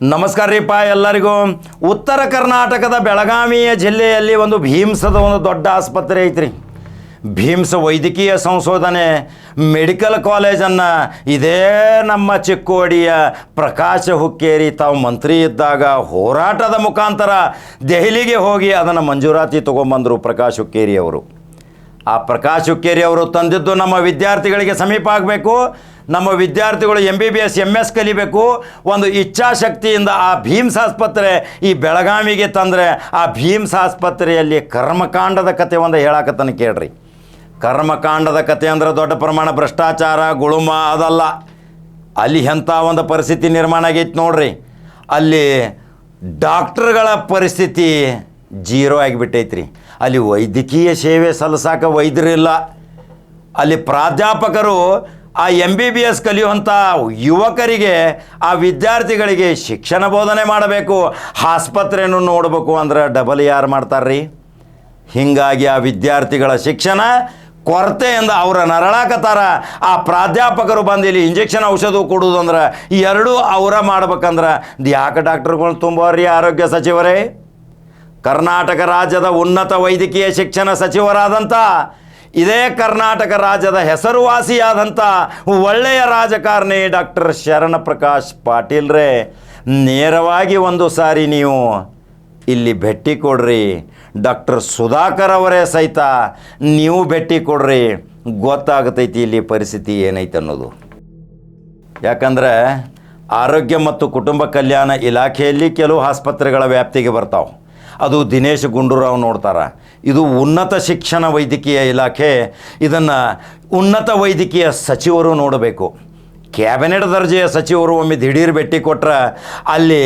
ನಮಸ್ಕಾರ ರೀಪ್ಪ ಎಲ್ಲರಿಗೂ. ಉತ್ತರ ಕರ್ನಾಟಕದ ಬೆಳಗಾವಿಯ ಜಿಲ್ಲೆಯಲ್ಲಿ ಒಂದು ಭೀಮ್ಸದ ಒಂದು ದೊಡ್ಡ ಆಸ್ಪತ್ರೆ ಐತ್ರಿ. ಭೀಮ್ಸ ವೈದ್ಯಕೀಯ ಸಂಶೋಧನೆ, ಮೆಡಿಕಲ್ ಕಾಲೇಜನ್ನು ಇದೇ ನಮ್ಮ ಚಿಕ್ಕೋಡಿಯ ಪ್ರಕಾಶ ಹುಕ್ಕೇರಿ ತಾವು ಮಂತ್ರಿ ಇದ್ದಾಗ ಹೋರಾಟದ ಮುಖಾಂತರ ದೆಹಲಿಗೆ ಹೋಗಿ ಅದನ್ನು ಮಂಜೂರಾತಿ ತೊಗೊಂಬಂದರು ಪ್ರಕಾಶ್ ಹುಕ್ಕೇರಿ ಅವರು. ಆ ಪ್ರಕಾಶ್ ಹುಕ್ಕೇರಿ ಅವರು ತಂದಿದ್ದು ನಮ್ಮ ವಿದ್ಯಾರ್ಥಿಗಳಿಗೆ ಸಮೀಪ ಆಗಬೇಕು. ನಮ್ಮ ವಿದ್ಯಾರ್ಥಿಗಳು M B B S M S ಕಲಿಬೇಕು. ಒಂದು ಇಚ್ಛಾಶಕ್ತಿಯಿಂದ ಆ ಭೀಮ್ಸ್ ಆಸ್ಪತ್ರೆ ಈ ಬೆಳಗಾವಿಗೆ ತಂದರೆ ಆ ಭೀಮ್ಸ್ ಆಸ್ಪತ್ರೆಯಲ್ಲಿ ಕರ್ಮಕಾಂಡದ ಕತೆ ಒಂದು ಹೇಳಕತ್ತನ ಕೇಳ್ರಿ. ಕರ್ಮಕಾಂಡದ ಕತೆ ಅಂದ್ರೆ ದೊಡ್ಡ ಪ್ರಮಾಣ ಭ್ರಷ್ಟಾಚಾರ, ಗುಳುಮ ಅದಲ್ಲ. ಅಲ್ಲಿ ಎಂಥ ಒಂದು ಪರಿಸ್ಥಿತಿ ನಿರ್ಮಾಣ ಆಗೈತೆ ನೋಡ್ರಿ. ಅಲ್ಲಿ ಡಾಕ್ಟ್ರುಗಳ ಪರಿಸ್ಥಿತಿ ಜೀರೋ ಆಗಿಬಿಟ್ಟೈತ್ರಿ. ಅಲ್ಲಿ ವೈದ್ಯಕೀಯ ಸೇವೆ ಸಲ್ಲಿಸಾಕ ವೈದ್ಯರಿಲ್ಲ. ಅಲ್ಲಿ ಪ್ರಾಧ್ಯಾಪಕರು ಆ ಎಂ ಬಿ ಬಿ ಎಸ್ ಕಲಿಯುವಂಥ ಯುವಕರಿಗೆ, ಆ ವಿದ್ಯಾರ್ಥಿಗಳಿಗೆ ಶಿಕ್ಷಣ ಬೋಧನೆ ಮಾಡಬೇಕು. ಆಸ್ಪತ್ರೆಯನ್ನು ನೋಡಬೇಕು ಅಂದ್ರೆ ಡಬಲ್ ಯಾರು ಮಾಡ್ತಾರ್ರಿ. ಹೀಗಾಗಿ ಆ ವಿದ್ಯಾರ್ಥಿಗಳ ಶಿಕ್ಷಣ ಕೊರತೆಯಿಂದ ಅವರ ನರಳಾಕತ್ತಾರ. ಆ ಪ್ರಾಧ್ಯಾಪಕರು ಬಂದು ಇಲ್ಲಿ ಇಂಜೆಕ್ಷನ್ ಔಷಧ ಈ ಎರಡೂ ಅವರ ಮಾಡ್ಬೇಕಂದ್ರೆ ಯಾಕೆ ಡಾಕ್ಟರ್ಗಳು ತುಂಬವ್ರಿ ಆರೋಗ್ಯ ಸಚಿವರೇ. ಕರ್ನಾಟಕ ರಾಜ್ಯದ ಉನ್ನತ ವೈದ್ಯಕೀಯ ಶಿಕ್ಷಣ ಸಚಿವರಾದಂಥ ಇದೇ ಕರ್ನಾಟಕ ರಾಜ್ಯದ ಹೆಸರುವಾಸಿಯಾದಂಥ ಒಳ್ಳೆಯ ರಾಜಕಾರಣಿ ಡಾಕ್ಟರ್ ಶರಣ ಪ್ರಕಾಶ್ ಪಾಟೀಲ್ರೇ ನೇರವಾಗಿ ಒಂದು ಸಾರಿ ನೀವು ಇಲ್ಲಿ ಭೇಟಿ ಕೊಡ್ರಿ. ಡಾಕ್ಟರ್ ಸುಧಾಕರ್ ಅವರೇ ಸಹಿತ ನೀವು ಭೇಟಿ ಕೊಡ್ರಿ. ಗೊತ್ತಾಗತೈತಿ ಇಲ್ಲಿ ಪರಿಸ್ಥಿತಿ ಏನೈತೆ ಅನ್ನೋದು. ಯಾಕಂದ್ರೆ ಆರೋಗ್ಯ ಮತ್ತು ಕುಟುಂಬ ಕಲ್ಯಾಣ ಇಲಾಖೆಯಲ್ಲಿ ಕೆಲವು ಆಸ್ಪತ್ರೆಗಳ ವ್ಯಾಪ್ತಿಗೆ ಬರ್ತಾವೆ. ಅದು ದಿನೇಶ್ ಗುಂಡೂರಾವ್ ನೋಡ್ತಾರೆ. ಇದು ಉನ್ನತ ಶಿಕ್ಷಣ ವೈದ್ಯಕೀಯ ಇಲಾಖೆ, ಇದನ್ನು ಉನ್ನತ ವೈದ್ಯಕೀಯ ಸಚಿವರು ನೋಡಬೇಕು. ಕ್ಯಾಬಿನೆಟ್ ದರ್ಜೆಯ ಸಚಿವರು ಒಮ್ಮೆ ದಿಢೀರ್ ಭೇಟಿ ಕೊಟ್ಟರೆ ಅಲ್ಲಿ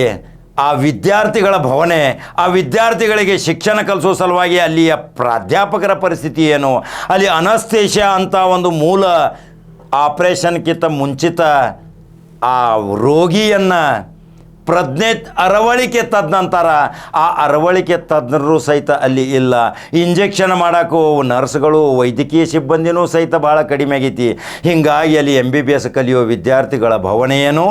ಆ ವಿದ್ಯಾರ್ಥಿಗಳ ಭವನೆ, ಆ ವಿದ್ಯಾರ್ಥಿಗಳಿಗೆ ಶಿಕ್ಷಣ ಕಲಿಸೋ ಸಲುವಾಗಿ ಅಲ್ಲಿಯ ಪ್ರಾಧ್ಯಾಪಕರ ಪರಿಸ್ಥಿತಿ ಏನು? ಅಲ್ಲಿ ಅನಸ್ತೇಶ ಅಂತ ಒಂದು ಮೂಲ ಆಪ್ರೇಷನ್ಗಿಂತ ಮುಂಚಿತ ಆ ರೋಗಿಯನ್ನು ಪ್ರಜ್ಞೆ ಅರವಳಿಕೆ ತಜ್ಞಂತಾರ ಆ ಅರವಳಿಕೆ ತಜ್ಞರು ಸಹಿತ ಅಲ್ಲಿ ಇಲ್ಲ. ಇಂಜೆಕ್ಷನ್ ಮಾಡೋಕ್ಕೂ ನರ್ಸ್ಗಳು, ವೈದ್ಯಕೀಯ ಸಿಬ್ಬಂದಿನೂ ಸಹಿತ ಭಾಳ ಕಡಿಮೆ ಆಗೈತಿ. ಹೀಗಾಗಿ ಅಲ್ಲಿ ಎಂ ಬಿ ಬಿ ಎಸ್ ಕಲಿಯೋ ವಿದ್ಯಾರ್ಥಿಗಳ ಭವನ ಏನು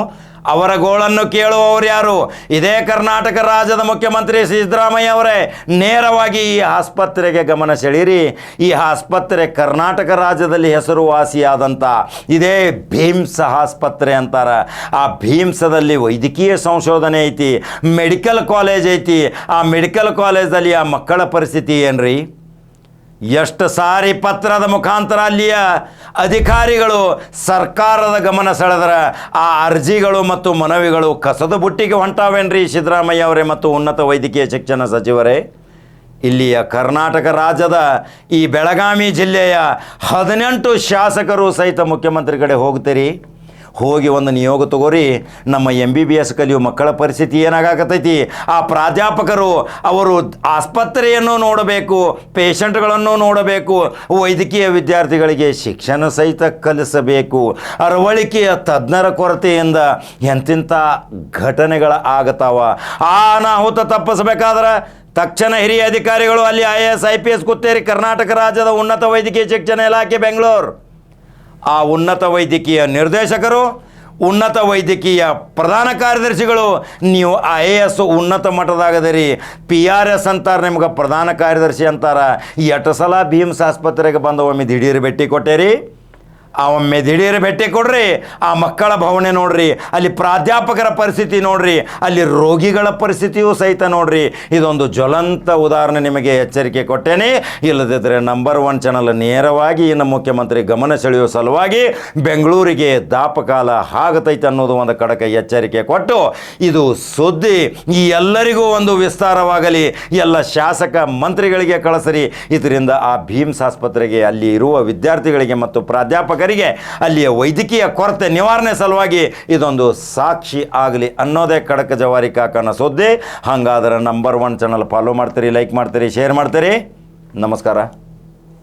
ಅವರ ಗೋಳನ್ನು ಕೇಳುವವರು ಯಾರು? ಇದೇ ಕರ್ನಾಟಕ ರಾಜ್ಯದ ಮುಖ್ಯಮಂತ್ರಿ ಸಿದ್ದರಾಮಯ್ಯ ಅವರೇ. ನೇರವಾಗಿ ಈ ಆಸ್ಪತ್ರೆಗೆ ಗಮನ ಸೆಳೀರಿ. ಈ ಆಸ್ಪತ್ರೆ ಕರ್ನಾಟಕ ರಾಜ್ಯದಲ್ಲಿ ಹೆಸರುವಾಸಿಯಾದಂಥ ಇದೇ ಭೀಮ್ಸ್ ಆಸ್ಪತ್ರೆ ಅಂತಾರೆ. ಆ ಭೀಮ್ಸದಲ್ಲಿ ವೈದ್ಯಕೀಯ ಸಂಶೋಧನೆ ಐತಿ, ಮೆಡಿಕಲ್ ಕಾಲೇಜ್ ಐತಿ. ಆ ಮೆಡಿಕಲ್ ಕಾಲೇಜಲ್ಲಿ ಆ ಮಕ್ಕಳ ಪರಿಸ್ಥಿತಿ ಏನ್ರಿ? ಎಷ್ಟು ಸಾರಿ ಪತ್ರದ ಮುಖಾಂತರ ಅಲ್ಲಿಯ ಅಧಿಕಾರಿಗಳು ಸರ್ಕಾರದ ಗಮನ ಸೆಳೆದ್ರೆ ಆ ಅರ್ಜಿಗಳು ಮತ್ತು ಮನವಿಗಳು ಕಸದ ಬುಟ್ಟಿಗೆ ಹೊಂಟಾವೇನ್ರಿ ಸಿದ್ದರಾಮಯ್ಯ ಅವರೇ ಮತ್ತು ಉನ್ನತ ವೈದ್ಯಕೀಯ ಶಿಕ್ಷಣ ಸಚಿವರೇ? ಇಲ್ಲಿಯ ಕರ್ನಾಟಕ ರಾಜ್ಯದ ಈ ಬೆಳಗಾವಿ ಜಿಲ್ಲೆಯ ಹದಿನೆಂಟು ಶಾಸಕರು ಸಹಿತ ಮುಖ್ಯಮಂತ್ರಿ ಕಡೆ ಹೋಗ್ತೀರಿ? ಹೋಗಿ ಒಂದು ನಿಯೋಗ ತಗೋರಿ. ನಮ್ಮ ಎಂ ಬಿ ಬಿ ಎಸ್ ಕಲಿಯೋ ಮಕ್ಕಳ ಪರಿಸ್ಥಿತಿ ಏನಾಗತೈತಿ ಆ ಪ್ರಾಧ್ಯಾಪಕರು ಅವರು ಆಸ್ಪತ್ರೆಯನ್ನು ನೋಡಬೇಕು, ಪೇಷಂಟ್ಗಳನ್ನು ನೋಡಬೇಕು, ವೈದ್ಯಕೀಯ ವಿದ್ಯಾರ್ಥಿಗಳಿಗೆ ಶಿಕ್ಷಣ ಸಹಿತ ಕಲಿಸಬೇಕು. ಅರವಳಿಕೆಯ ತಜ್ಞರ ಕೊರತೆಯಿಂದ ಎಂತಿಂಥ ಘಟನೆಗಳ ಆಗತಾವ. ಆ ಅನಾಹುತ ತಪ್ಪಿಸಬೇಕಾದ್ರೆ ತಕ್ಷಣ ಹಿರಿಯ ಅಧಿಕಾರಿಗಳು ಅಲ್ಲಿ I S, I P S, ಕುತ್ತೇರಿ Karnataka ರಾಜ್ಯದ ಉನ್ನತ ವೈದ್ಯಕೀಯ ಶಿಕ್ಷಣ ಇಲಾಖೆ, ಬೆಂಗಳೂರು. ಆ ಉನ್ನತ ವೈದ್ಯಕೀಯ ನಿರ್ದೇಶಕರು, ಉನ್ನತ ವೈದ್ಯಕೀಯ ಪ್ರಧಾನ ಕಾರ್ಯದರ್ಶಿಗಳು, ನೀವು ಐ ಎ ಎಸ್ ಉನ್ನತ ಮಟ್ಟದಾಗದರಿ. ಪಿ ಆರ್ ಎಸ್ ಅಂತಾರೆ ನಿಮ್ಗೆ ಪ್ರಧಾನ ಕಾರ್ಯದರ್ಶಿ ಅಂತಾರೆ. ಎಟ್ಟು ಸಲ ಭೀಮ್ಸ್ ಆಸ್ಪತ್ರೆಗೆ ಬಂದು ಒಮ್ಮೆ ದಿಢೀರ್ ಭೇಟಿ ಕೊಟ್ಟೇರಿ. ಒಮ್ಮೆ ದಿಢೀರ್ ಭೇಟಿ ಕೊಡ್ರಿ. ಆ ಮಕ್ಕಳ ಭವನೆ ನೋಡ್ರಿ. ಅಲ್ಲಿ ಪ್ರಾಧ್ಯಾಪಕರ ಪರಿಸ್ಥಿತಿ ನೋಡ್ರಿ. ಅಲ್ಲಿ ರೋಗಿಗಳ ಪರಿಸ್ಥಿತಿಯೂ ಸಹಿತ ನೋಡ್ರಿ. ಇದೊಂದು ಜ್ವಲಂತ ಉದಾಹರಣೆ ನಿಮಗೆ ಎಚ್ಚರಿಕೆ ಕೊಟ್ಟೇನೆ. ಇಲ್ಲದಿದ್ದರೆ ನಂಬರ್ ಒನ್ ಚಾನಲ್ ನೇರವಾಗಿ ಇನ್ನು ಮುಖ್ಯಮಂತ್ರಿ ಗಮನ ಸೆಳೆಯುವ ಸಲುವಾಗಿ ಬೆಂಗಳೂರಿಗೆ ದಾಪಕಾಲ ಆಗತೈತೆ ಅನ್ನೋದು ಒಂದು ಕಡಕ ಎಚ್ಚರಿಕೆ ಕೊಟ್ಟು ಇದು ಸುದ್ದಿ. ಈ ಎಲ್ಲರಿಗೂ ಒಂದು ವಿಸ್ತಾರವಾಗಲಿ. ಎಲ್ಲ ಶಾಸಕ ಮಂತ್ರಿಗಳಿಗೆ ಕಳಿಸ್ರಿ. ಇದರಿಂದ ಆ ಭೀಮ್ಸ್ ಆಸ್ಪತ್ರೆಗೆ ಅಲ್ಲಿ ಇರುವ ವಿದ್ಯಾರ್ಥಿಗಳಿಗೆ ಮತ್ತು ಪ್ರಾಧ್ಯಾಪಕರಿಗೆ ಅಲ್ಲಿಯ ವೈದ್ಯಕೀಯ ಕೊರತೆ ನಿವಾರಣೆ ಸಲುವಾಗಿ ಇದೊಂದು ಸಾಕ್ಷಿ ಆಗಲಿ ಅನ್ನೋದೇ ಕಡಕ ಜವಾರಿ ಕಾಕನ ಸುದ್ದಿ. ಹಂಗಾದ್ರೆ ನಂಬರ್ ಒನ್ ಚಾನಲ್ ಫಾಲೋ ಮಾಡ್ತೀರಿ ಲೈಕ್ ಮಾಡ್ತೀರಿ ಶೇರ್ ಮಾಡ್ತೀರಿ. ನಮಸ್ಕಾರ.